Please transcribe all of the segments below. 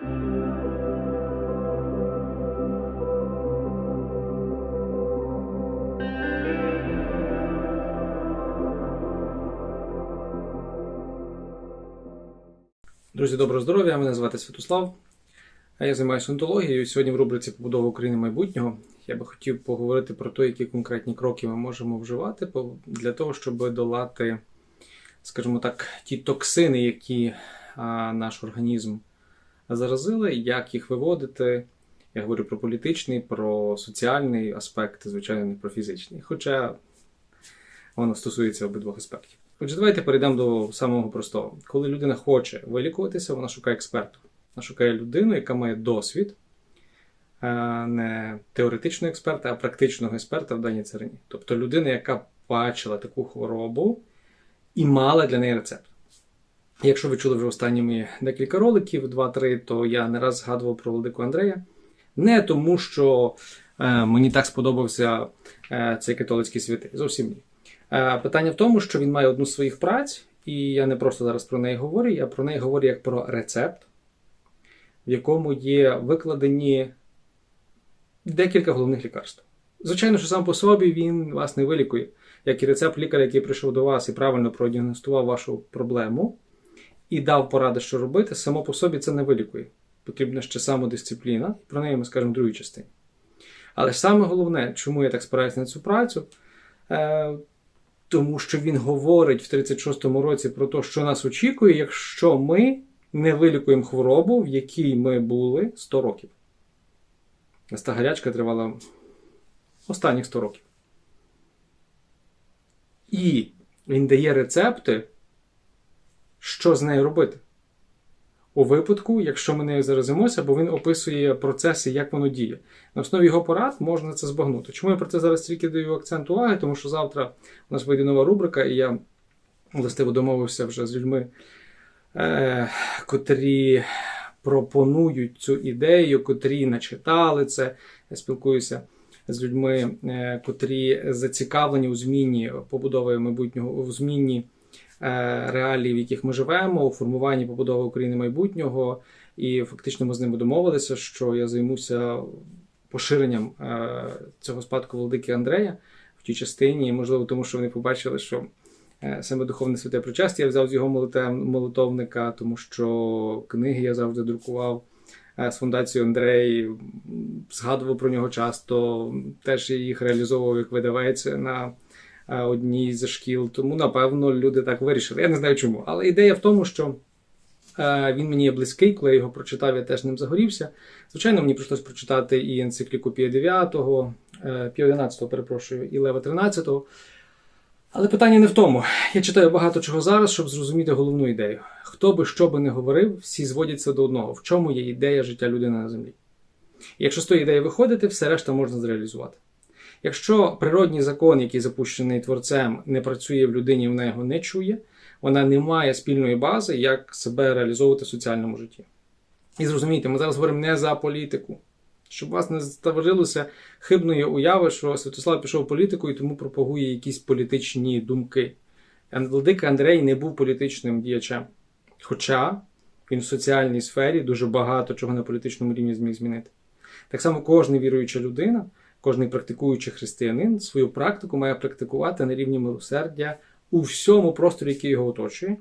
Друзі, доброго здоров'я! Мене звати Святослав. А Я займаюся онтологією. Сьогодні в рубриці Побудова України майбутнього я би хотів поговорити про те, які конкретні кроки ми можемо вживати для того, щоб долати, скажімо так, ті токсини, які наш організм заразили, як їх виводити. Я говорю про політичний, про соціальний аспект, звичайно, не про фізичний. Хоча воно стосується обидвох аспектів. Отже, давайте перейдемо до самого простого. Коли людина хоче вилікуватися, вона шукає експерту. Вона шукає людину, яка має досвід, е, не теоретичного експерта, а практичного експерта в даній царині. Тобто людина, яка бачила таку хворобу і мала для неї рецепт. Якщо ви чули вже останні декілька роликів, два-три, то я не раз згадував про Владику Андрея. Не тому, що е, мені так сподобався е, цей католицький святий. Зовсім ні. Е, Питання в тому, що він має одну з своїх праць, і я не просто зараз про неї говорю, я про неї говорю як про рецепт, в якому є викладені декілька головних лікарств. Звичайно, що сам по собі він вас не вилікує, як і рецепт лікаря, який прийшов до вас і правильно продіагностував вашу проблему і дав поради, що робити, само по собі це не вилікує. Потрібна ще самодисципліна, про неї ми скажемо в другій частині. Але саме головне, чому я так спираюся на цю працю, е, тому що він говорить в 36-му році про те, що нас очікує, якщо ми не вилікуємо хворобу, в якій ми були 100 років. Ось Та гарячка тривала останніх 100 років. І він дає рецепти, що з нею робити. У випадку, якщо ми нею заразимося, бо він описує процеси, як воно діє. На основі його порад можна це збагнути. Чому я про це зараз тільки даю акцент уваги? Тому що завтра у нас вийде нова рубрика, і я властиво домовився вже з людьми, е, котрі пропонують цю ідею, котрі начитали це. Я спілкуюся з людьми, е, котрі зацікавлені у зміні побудови майбутнього, у зміні реалій, в яких ми живемо, у формуванні побудови України майбутнього. І фактично ми з ними домовилися, що я займуся поширенням е, цього спадку владики Андрея в тій частині, можливо, тому що вони побачили, що е, саме духовне святе причастя я взяв з його молитовника, тому що книги я завжди друкував е, з фундацією Андрей, згадував про нього часто, теж їх реалізовував як видавець на е, одній з шкіл. Тому, напевно, люди так вирішили. Я не знаю чому. Але ідея в тому, що е, він мені є близький, коли я його прочитав, я теж ним загорівся. Звичайно, мені прийшлось прочитати і енцикліку Пія 9, е, Пія 11, перепрошую, і Лева 13. Але питання не в тому. Я читаю багато чого зараз, щоб зрозуміти головну ідею. Хто би що би не говорив, всі зводяться до одного. В чому є ідея життя людини на землі? І якщо з тої ідеї виходити, все решта можна зреалізувати. Якщо природній закон, який запущений творцем, не працює в людині, вона його не чує, вона не має спільної бази, як себе реалізовувати в соціальному житті. І зрозумійте, ми зараз говоримо не за політику. Щоб у вас не ставилося хибної уяви, що Святослав пішов в політику і тому пропагує якісь політичні думки. Владика Андрей не був політичним діячем. Хоча він в соціальній сфері дуже багато чого на політичному рівні зміг змінити. Так само кожна віруюча людина, кожен практикуючий християнин свою практику має практикувати на рівні милосердя у всьому просторі, який його оточує.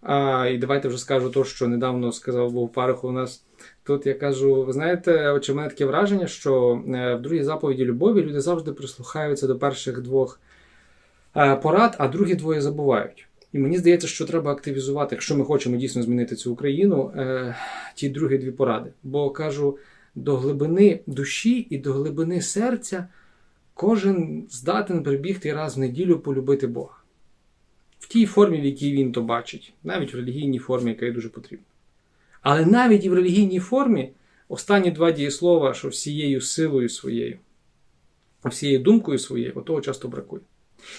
А, і давайте вже скажу то, що недавно сказав був пароху у нас. Тут я кажу: ви знаєте, очі в мене таке враження, що е, в другій заповіді любові люди завжди прислухаються до перших двох е, порад, а другі двоє забувають. І мені здається, що треба активізувати, якщо ми хочемо дійсно змінити цю Україну, е, ті другі дві поради. Бо кажу, до глибини душі і до глибини серця кожен здатен прибігти раз в неділю полюбити Бога. В тій формі, в якій він то бачить, навіть в релігійній формі, яка є дуже потрібна. Але навіть і в релігійній формі останні два дієслова, що всією силою своєю, всією думкою своєю, того часто бракує.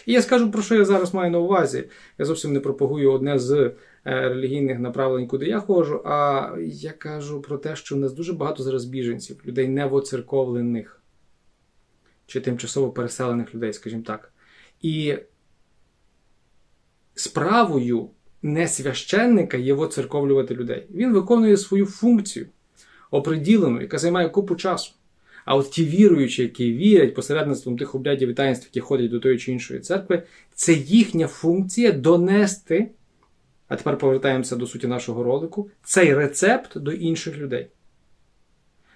І я скажу, про що я зараз маю на увазі. Я зовсім не пропагую одне з е, релігійних направлень, куди я ходжу, а я кажу про те, що в нас дуже багато зараз біженців, людей невоцерковлених чи тимчасово переселених людей, скажімо так. І справою не священника є воцерковлювати людей. Він виконує свою функцію оприділену, яка займає купу часу. А от ті віруючі, які вірять посередництвом тих обрядів і таїнств, які ходять до тої чи іншої церкви, це їхня функція донести. А тепер повертаємося до суті нашого ролику, цей рецепт до інших людей.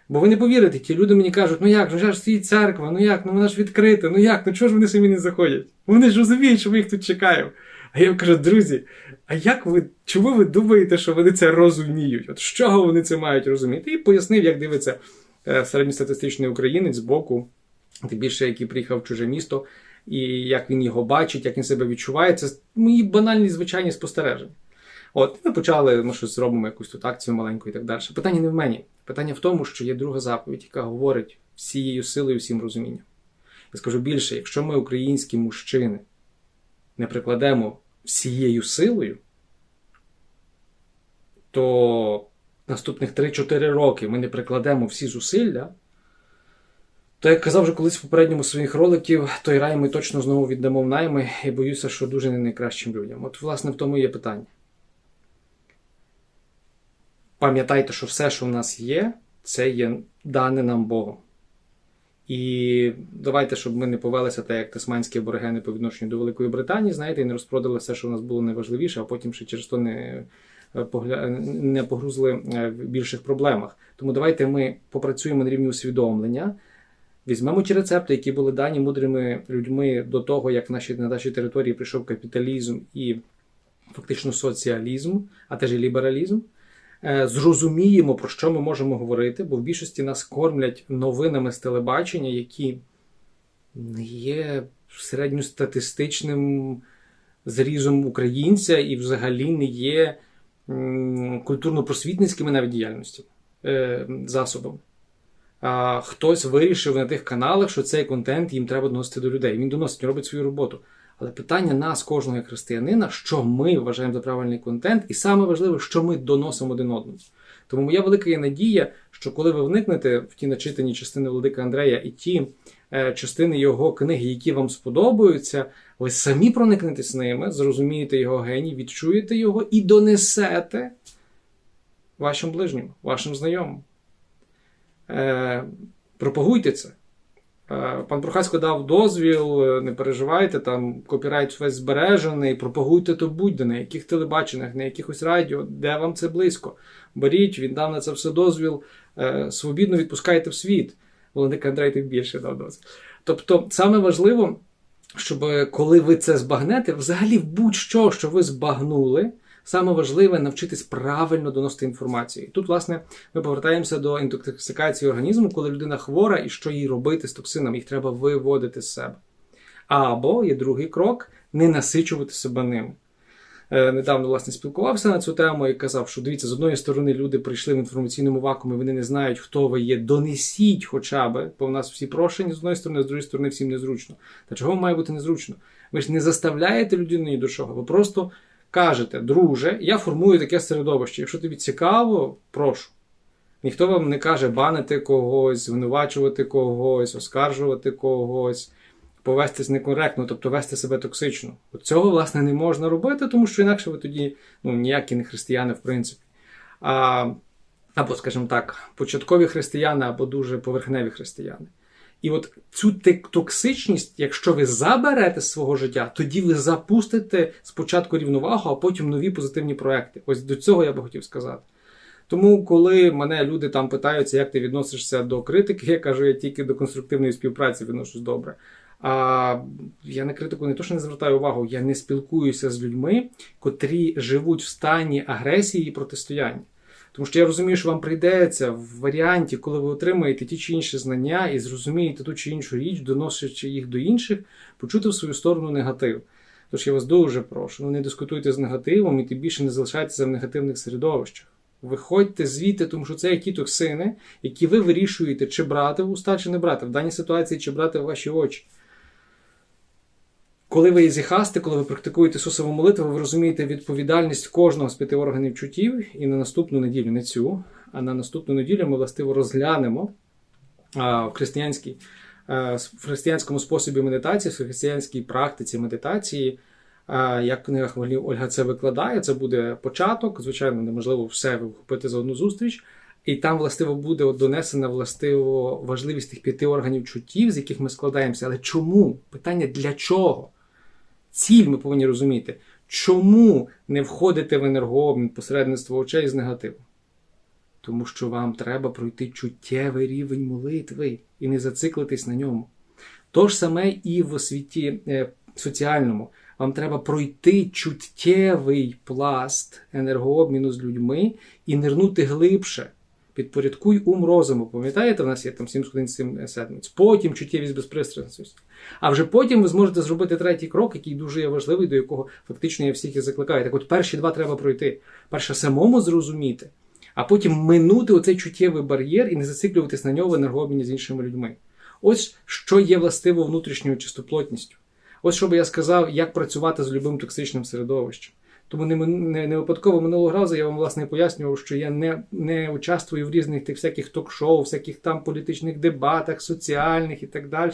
Бо ви не повірите, ті люди мені кажуть, ну як, ну ж стоїть церква, ну як, ну вона ж відкрита, ну як, ну чого ж вони самі не заходять? Вони ж розуміють, що ми їх тут чекаємо. А я кажу, друзі, а як ви, чому ви думаєте, що вони це розуміють? От з чого вони це мають розуміти? І пояснив, як дивиться середньостатистичний українець з боку, тим більше, який приїхав в чуже місто, і як він його бачить, як він себе відчуває. Це мої банальні звичайні спостереження. От, ми почали, ми щось зробимо якусь тут акцію маленьку і так далі. Питання не в мені. Питання в тому, що є друга заповідь, яка говорить всією силою, всім розумінням. Я скажу більше, якщо ми, українські мужчини, не прикладемо всією силою, то наступних 3-4 роки ми не прикладемо всі зусилля, то, як казав вже колись в попередньому своїх роликів, той рай ми точно знову віддамо в найми і боюся, що дуже не найкращим людям. От, власне, в тому є питання. Пам'ятайте, що все, що в нас є, це є дане нам Богом. І давайте, щоб ми не повелися так, як тасманські аборигени по відношенню до Великої Британії, знаєте, і не розпродали все, що в нас було найважливіше, а потім ще через то не. Не погрузли в більших проблемах. Тому давайте ми попрацюємо на рівні усвідомлення, візьмемо ті рецепти, які були дані мудрими людьми до того, як в нашій, на нашій території прийшов капіталізм і фактично соціалізм, а теж і лібералізм. Зрозуміємо, про що ми можемо говорити, бо в більшості нас кормлять новинами з телебачення, які не є середньостатистичним зрізом українця і взагалі не є культурно-просвітницькими навіть діяльності засобами. А хтось вирішив на тих каналах, що цей контент їм треба доносити до людей. Він доносить, робить свою роботу. Але питання нас, кожного християнина, що ми вважаємо за правильний контент, і саме важливе, що ми доносимо один одному. Тому моя велика є надія, що коли ви вникнете в ті начитані частини Владика Андрея і ті е, частини його книги, які вам сподобаються, ви самі проникнетесь ними, зрозумієте його геній, відчуєте його і донесете вашим ближнім, вашим знайомим. Е, Пропагуйте це. Пан Прохасько дав дозвіл, не переживайте, там копірайт весь збережений, пропагуйте то будь-де, на яких телебаченнях, на якихось радіо, де вам це близько. Беріть, він дав на це все дозвіл, е, свобідно відпускайте в світ. Володик Андрей тим більше дав дозвіл. Тобто, саме важливо, щоб коли ви це збагнете, взагалі будь-що, що ви збагнули. Саме важливе навчитись правильно доносити інформацію. І тут, власне, ми повертаємося до інтоксикації організму, коли людина хвора і що їй робити з токсином, їх треба виводити з себе. Або є другий крок не насичувати себе ними. Е, недавно, власне, спілкувався на цю тему і казав, що дивіться, з одної сторони люди прийшли в інформаційному вакуумі, вони не знають, хто ви є. Донесіть хоча б, бо в нас всі прошені з одної сторони, з другої сторони, всім незручно. Та чого має бути незручно? Ви ж не заставляєте людину ні до чого, ви просто кажете, друже, я формую таке середовище. Якщо тобі цікаво, прошу. Ніхто вам не каже банити когось, звинувачувати когось, оскаржувати когось, повестись некоректно, тобто вести себе токсично. Цього, власне, не можна робити, тому що інакше ви тоді ну, ніякі не християни, в принципі. А, Або, скажімо так, початкові християни, або дуже поверхневі християни. І от цю токсичність, якщо ви заберете з свого життя, тоді ви запустите спочатку рівновагу, а потім нові позитивні проекти. Ось до цього я би хотів сказати. Тому, коли мене люди там питаються, як ти відносишся до критики, я кажу, я тільки до конструктивної співпраці відношусь добре. А я на критику не то, що не звертаю увагу, я не спілкуюся з людьми, котрі живуть в стані агресії і протистояння. Тому що я розумію, що вам прийдеться в варіанті, коли ви отримаєте ті чи інші знання і зрозумієте ту чи іншу річ, доносячи їх до інших, почути в свою сторону негатив. Тож я вас дуже прошу, ну не дискутуйте з негативом і тим більше не залишайтеся в негативних середовищах. Виходьте звідти, тому що це які токсини, які ви вирішуєте, чи брати в уста, чи не брати. В даній ситуації, чи брати в ваші очі. Коли ви ізіхасти, коли ви практикуєте Ісусову молитву, ви розумієте відповідальність кожного з п'яти органів чуттів, і на наступну неділю, не цю, а на наступну неділю ми властиво розглянемо а, в християнській, а, в християнському способі медитації, в християнській практиці медитації Як в книгах Ольга це викладає, це буде початок. Звичайно, неможливо все вхопити за одну зустріч. І там, властиво, буде донесена властиво важливість тих п'яти органів чуттів, з яких ми складаємося. Але чому? Питання для чого? Ціль ми повинні розуміти. Чому не входите в енергообмін посередництво очей з негативу? Тому що вам треба пройти чуттєвий рівень молитви і не зациклитись на ньому. То ж саме і в освіті е, соціальному. Вам треба пройти чуттєвий пласт енергообміну з людьми і нирнути глибше. Підпорядкуй ум розуму. Пам'ятаєте, в нас є там 7 сходин 7 седмиць. Потім чуттєвість безпристрасності. А вже потім ви зможете зробити третій крок, який дуже є важливий, до якого фактично я всіх і закликаю. Так от перші два треба пройти. Перше самому зрозуміти, а потім минути оцей чуттєвий бар'єр і не зациклюватись на нього в енергообміні з іншими людьми. Ось що є властиво внутрішньою чистоплотністю. Ось що би я сказав, як працювати з любим токсичним середовищем. Тому не, не, не випадково минулого разу я вам власне пояснював, що я не не участвую в різних тих всяких ток-шоу, всяких там політичних дебатах, соціальних і так далі.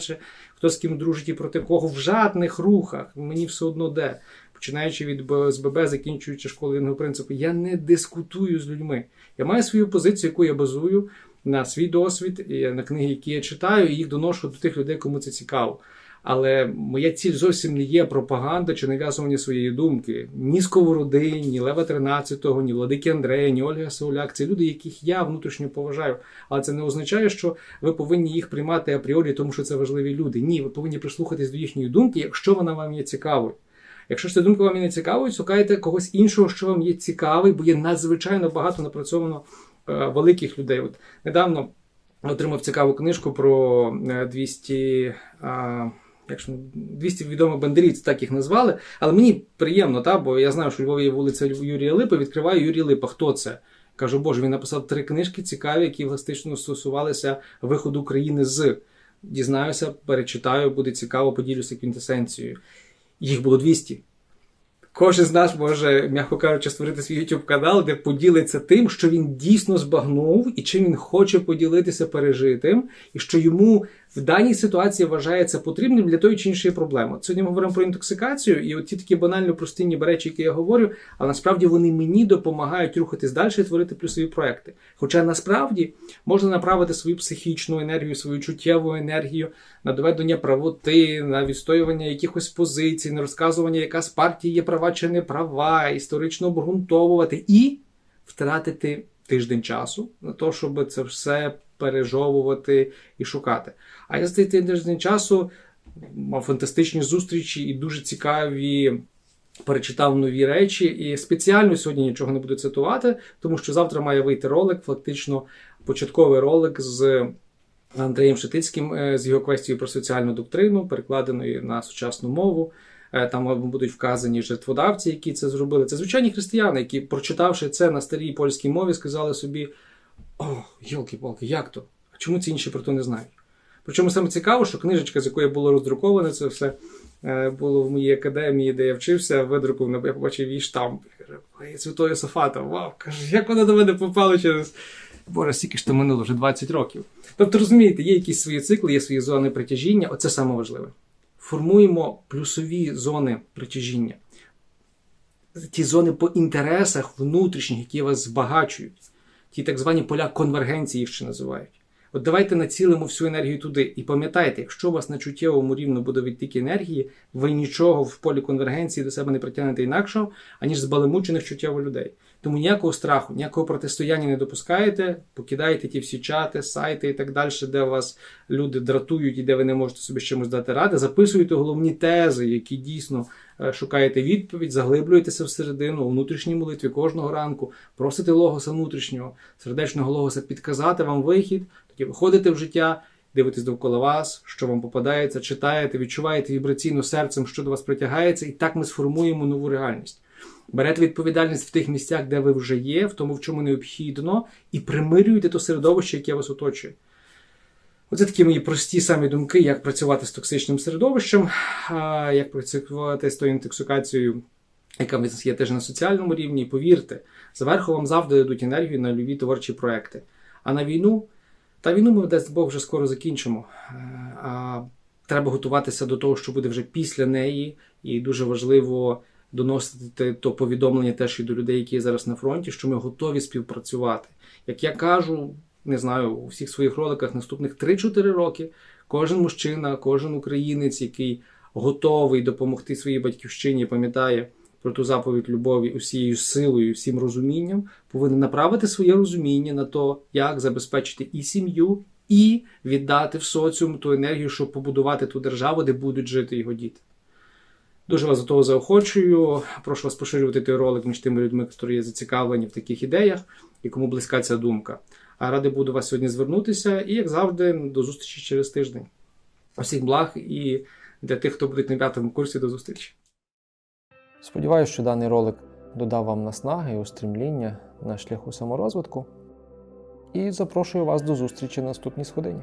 Хто з ким дружить і проти кого в жадних рухах. Мені все одно де. Починаючи від СББ, закінчуючи школою принципу, я не дискутую з людьми. Я маю свою позицію, яку я базую на свій досвід, на книги, які я читаю, і їх доношу до тих людей, кому це цікаво. Але моя ціль зовсім не є пропаганда чи нав'язування своєї думки. Ні Сковороди, ні Лева 13-го, ні Владики Андрея, ні Ольга Сауляк. Це люди, яких я внутрішньо поважаю. Але це не означає, що ви повинні їх приймати апріорі, тому що це важливі люди. Ні, ви повинні прислухатись до їхньої думки, якщо вона вам є цікавою. Якщо ж ця думка вам є не цікавою, шукайте когось іншого, що вам є цікавий, бо є надзвичайно багато напрацьовано е, великих людей. От недавно отримав цікаву книжку про 200. Е, якщо 200 відомих бандерівців, так їх назвали. Але мені приємно, та, бо я знаю, що у Львові є вулиця Юрія Липа, відкриваю Юрій Липа. Хто це? Кажу, Боже, він написав три книжки цікаві, які властично стосувалися виходу України з. Дізнаюся, перечитаю, буде цікаво, поділюся квінтесенцією. Їх було 200. Кожен з нас може, м'яко кажучи, створити свій YouTube канал, де поділиться тим, що він дійсно збагнув і чим він хоче поділитися пережитим, і що йому в даній ситуації вважається потрібним для тої чи іншої проблеми. Сьогодні ми говоримо про інтоксикацію, і от ті такі банально прості ніби речі, які я говорю, але насправді вони мені допомагають рухатись далі і творити плюсові проекти. Хоча насправді можна направити свою психічну енергію, свою чуттєву енергію на доведення правоти, на відстоювання якихось позицій, на розказування, яка з партії є права чи не права, історично обґрунтовувати і втратити тиждень часу на те, щоб це все пережовувати і шукати. А я цей тиждень часу мав фантастичні зустрічі і дуже цікаві. Перечитав нові речі, і спеціально сьогодні нічого не буду цитувати, тому що завтра має вийти ролик, фактично початковий ролик з Андрієм Шетицьким е, з його квестією про соціальну доктрину, перекладеною на сучасну мову. Е, там будуть вказані жертводавці, які це зробили. Це звичайні християни, які, прочитавши це на старій польській мові, сказали собі: о, йолки-палки, як то? А чому ці інші про то не знають? Причому саме цікаво, що книжечка, з якої було роздруковане, це все е, було в моїй академії, де я вчився, видрукував, я побачив її штамп. Святої Софата, вау, каже, як вона до мене попала через. Боже, стільки ж то минуло вже 20 років. Тобто, розумієте, є якісь свої цикли, є свої зони притяжіння, оце саме важливе. Формуємо плюсові зони притяжіння. Ті зони по інтересах внутрішніх, які вас збагачують ті так звані поля конвергенції їх ще називають. От давайте націлимо всю енергію туди. І пам'ятайте, якщо у вас на чуттєвому рівні буде відтік енергії, ви нічого в полі конвергенції до себе не притягнете інакшого, аніж збалемучених чуттєво людей. Тому ніякого страху, ніякого протистояння не допускаєте, покидаєте ті всі чати, сайти і так далі, де вас люди дратують і де ви не можете собі з чимось дати ради. Записуйте головні тези, які дійсно шукаєте відповідь, заглиблюєтеся всередину у внутрішній молитві кожного ранку, просите логоса внутрішнього, сердечного логоса підказати вам вихід, тоді виходите в життя. Дивитесь довкола вас, що вам попадається, читаєте, відчуваєте вібраційно серцем, що до вас притягається, і так ми сформуємо нову реальність. Берете відповідальність в тих місцях, де ви вже є, в тому, в чому необхідно, і примирюєте то середовище, яке вас оточує. Оце такі мої прості самі думки, як працювати з токсичним середовищем, як працювати з тою інтоксикацією, яка в нас є теж на соціальному рівні. Повірте, зверху вам завжди дадуть енергію на любі творчі проекти. А на війну, та війну ми дасть Бог вже скоро закінчимо. А треба готуватися до того, що буде вже після неї, і дуже важливо доносити то повідомлення теж і до людей, які є зараз на фронті, що ми готові співпрацювати. Як я кажу, не знаю, у всіх своїх роликах наступних 3-4 роки кожен мужчина, кожен українець, який готовий допомогти своїй батьківщині, пам'ятає про ту заповідь любові усією силою, всім розумінням, повинен направити своє розуміння на то, як забезпечити і сім'ю, і віддати в соціум ту енергію, щоб побудувати ту державу, де будуть жити його діти. Дуже вас до того заохочую. Прошу вас поширювати той ролик між тими людьми, які є зацікавлені в таких ідеях і кому близька ця думка. Радий буду вас сьогодні звернутися і, як завжди, до зустрічі через тиждень. Усіх благ і для тих, хто буде на п'ятому курсі, до зустрічі. Сподіваюся, що даний ролик додав вам наснаги і устрімління на шляху саморозвитку. І запрошую вас до зустрічі на наступній сходині.